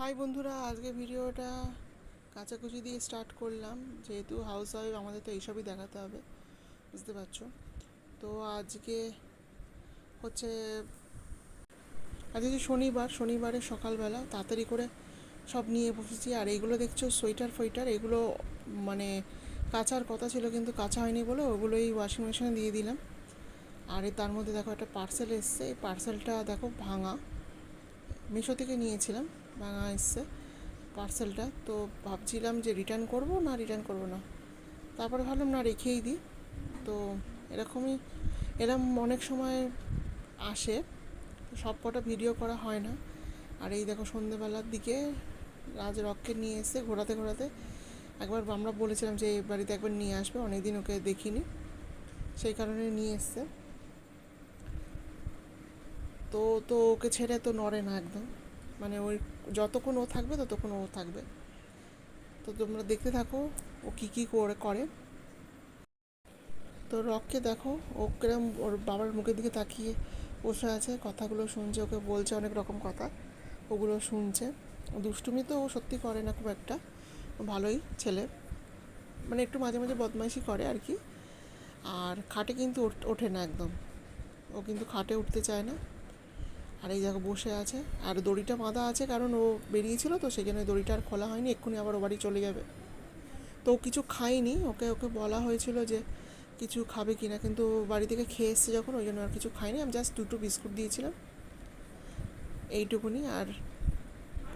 High বন্ধুরা, আজকে ভিডিওটা কাচাকুচি দিয়ে স্টার্ট করলাম। যেহেতু হাউস ওয়াইফ আমাদের তো এইসবই দেখাতে হবে, বুঝতে পারছ? তো আজকে হচ্ছে, আজকে শনিবার, শনিবারের সকালবেলা তাড়াতাড়ি করে সব নিয়ে বসেছি। আর এইগুলো দেখছ, সোয়েটার ফোয়েটার, এগুলো মানে কাচার কথা ছিল কিন্তু কাঁচা হয়নি বলে ওগুলোই ওয়াশিং মেশিনে দিয়ে দিলাম। আর তার মধ্যে দেখো একটা পার্সেল এসছে, এই পার্সেলটা দেখো ভাঙা। মিশো থেকে নিয়েছিলাম। ভাঙা এসছে পার্সেলটা তো ভাবছিলাম যে রিটার্ন করব না রিটার্ন করব না। তারপরে ভাবলাম, না, রেখেই দিই। তো এরকমই, এরম অনেক সময় আসে সব কটা ভিডিও করা হয় না। আর এই দেখো সন্ধেবেলার দিকে রাজ রককে নিয়ে এসে ঘোরাতে ঘোরাতে একবার আমরা বলেছিলাম যে এই বাড়িতে একবার নিয়ে আসবে অনেক দিন ওকে দেখিনি। সেই কারণে নিয়ে এসছে। তো তো ওকে ছেড়ে তো নড়ে না একদম। মানে ওই যতক্ষণ ও থাকবে, ততক্ষণ ও থাকবে। তো তোমরা দেখতে থাকো, ও কী কী করে করে। তো রককে দেখো, ও কিরম ওর বাবার মুখের দিকে তাকিয়ে বসে আছে, কথাগুলো শুনছে, ওকে বলছে অনেক রকম কথা, ওগুলো শুনছে। দুষ্টুমি তো ও সত্যি করে না খুব একটা ভালোই ছেলে। মানে একটু মাঝে মাঝে বদমাইশি করে আর কি। আর খাটে কিন্তু ওঠে না একদম। ও কিন্তু খাটে উঠতে চায় না। আর এই জায়গা বসে আছে। আর দড়িটা বাঁধা আছে কারণ ও বেরিয়েছিল তো, সেই জন্য দড়িটা আর খোলা হয়নি। এক্ষুনি আবার ও বাড়ি চলে যাবে। তো ও কিছু খায়নি। ওকে ওকে বলা হয়েছিল যে কিছু খাবে কি না কিন্তু বাড়ি থেকে খেয়ে এসছে যখন, ওই জন্য আর কিছু খায়নি। আমি জাস্ট দুটো বিস্কুট দিয়েছিলাম। এইটুকুনি। আর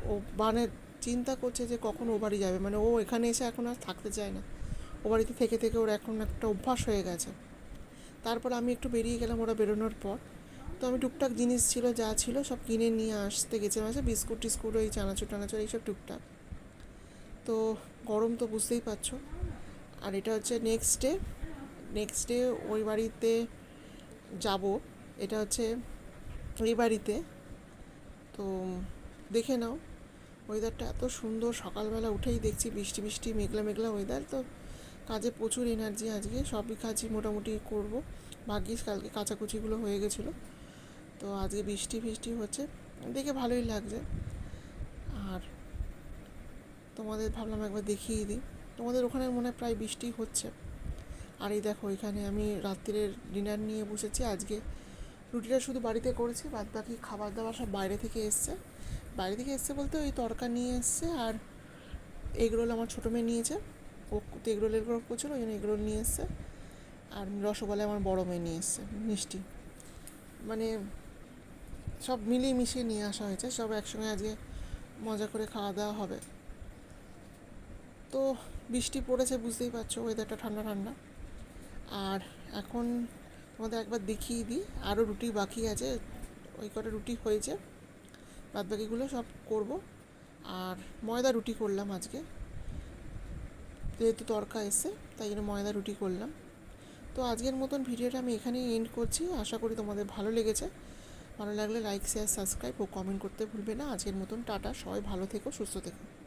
ও মানে চিন্তা করছে যে কখন ও বাড়ি যাবে। মানে ও এখানে এসে এখন আর থাকতে চায় না। ও বাড়িতে থেকে থেকে ওর এখন একটা অভ্যাস হয়ে গেছে। তারপর আমি একটু বেরিয়ে গেলাম ওরা বেরোনোর পর। তো আমি টুকটাক জিনিস ছিল, যা ছিল সব কিনে নিয়ে আসতে গেছে মাঝে বিস্কুট টিস্কুট, ওই চানাচুর টানাচুর, এইসব টুকটাক। তো গরম তো বুঝতেই পারছ। আর এটা হচ্ছে নেক্সট ডে নেক্সট ডে ওই বাড়িতে যাব। এটা হচ্ছে এই বাড়িতে। তো দেখে নাও ওয়েদারটা এত সুন্দর। সকালবেলা উঠেই দেখছি বৃষ্টি বৃষ্টি, মেঘলা মেঘলা ওয়েদার তো কাজে প্রচুর এনার্জি আজকে। সবই কাজই মোটামুটি করব। ভাগ্যিস কালকে কাচাকুচিগুলো হয়ে গেছিল। তো আজকে বৃষ্টি ফিষ্টি হচ্ছে। দেখে ভালোই লাগছে। আর তোমাদের ভাবলাম একবার দেখিয়ে দিই। তোমাদের ওখানে মনে প্রায় বৃষ্টি হচ্ছে। আর এই দেখো, এখানে আমি রাত্রিরের ডিনার নিয়ে বসেছি। আজকে রুটিটা শুধু বাড়িতে করেছি বাদ বাকি খাবার দাবার সব বাইরে থেকে এসছে। বাইরে থেকে এসছে বলতে ওই তরকা নিয়ে এসছে আর এগরোল আমার ছোটো মেয়ে নিয়েছে। ও তো এগরোলের গল্প করছিল, ওই জন্য এগরোল নিয়ে এসছে। আর রসগোল্লা আমার বড়ো মেয়ে নিয়ে এসছে, মিষ্টি। মানে সব মিলিয়ে মিশিয়ে নিয়ে আসা হয়েছে। সব একসঙ্গে আজকে মজা করে খাওয়া দাওয়া হবে। তো বৃষ্টি পড়েছে, বুঝতেই পারছ ওয়েদারটা ঠান্ডা ঠান্ডা। আর এখন তোমাদের একবার দেখিয়ে দিই, আরও রুটি বাকি আছে, ওই কটা রুটি হয়েছে। বাদ বাকিগুলো সব করব। আর ময়দা রুটি করলাম আজকে। যেহেতু তরকা এসে তাই জন্য ময়দা রুটি করলাম। তো আজকের মতন ভিডিওটা আমি এখানেই এন্ড করছি। আশা করি তোমাদের ভালো লেগেছে। ভালো লাগলে লাইক শেয়ার সাবস্ক্রাইব ও কমেন্ট করতে ভুলবে না। আজকের মতন টাটা, সবাই ভালো থেকো, সুস্থ থেকো।